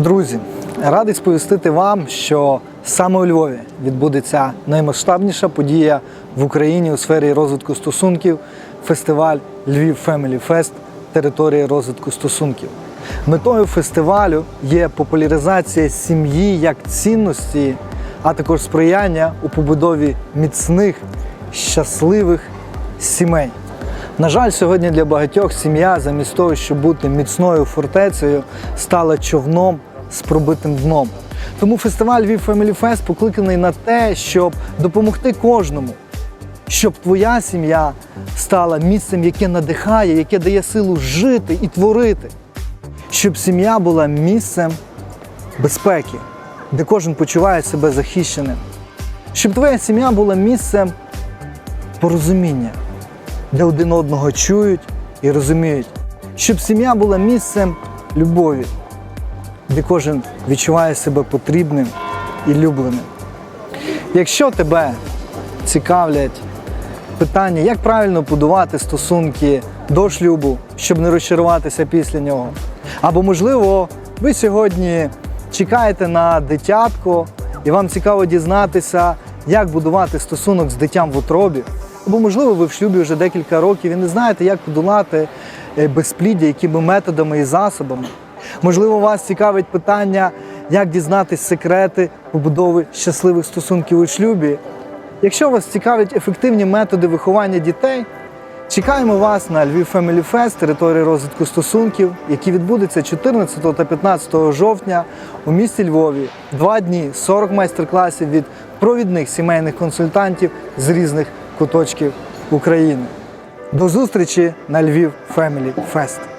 Друзі, радий сповістити вам, що саме у Львові відбудеться наймасштабніша подія в Україні у сфері розвитку стосунків фестиваль Львів Family Fest територія розвитку стосунків. Метою фестивалю є популяризація сім'ї як цінності, а також сприяння у побудові міцних, щасливих сімей. На жаль, сьогодні для багатьох сім'я, замість того, щоб бути міцною фортецею, стала човном з пробитим дном. Тому фестиваль Львів Family Fest покликаний на те, щоб допомогти кожному, щоб твоя сім'я стала місцем, яке надихає, яке дає силу жити і творити, щоб сім'я була місцем безпеки, де кожен почуває себе захищеним, щоб твоя сім'я була місцем порозуміння, де один одного чують і розуміють, щоб сім'я була місцем любові, де кожен відчуває себе потрібним і любленим. Якщо тебе цікавлять питання, як правильно будувати стосунки до шлюбу, щоб не розчаруватися після нього, або, можливо, ви сьогодні чекаєте на дитятко, і вам цікаво дізнатися, як будувати стосунок з дитям в утробі, або, можливо, ви в шлюбі вже декілька років і не знаєте, як подолати е, безпліддя, якими методами і засобами. Можливо, вас цікавить питання, як дізнатись секрети побудови щасливих стосунків у шлюбі. Якщо вас цікавлять ефективні методи виховання дітей, чекаємо вас на Львів Family Fest, території розвитку стосунків, який відбудеться 14 та 15 жовтня у місті Львові. Два дні, 40 майстер-класів від провідних сімейних консультантів з різних куточків України. До зустрічі на Львів Family Fest!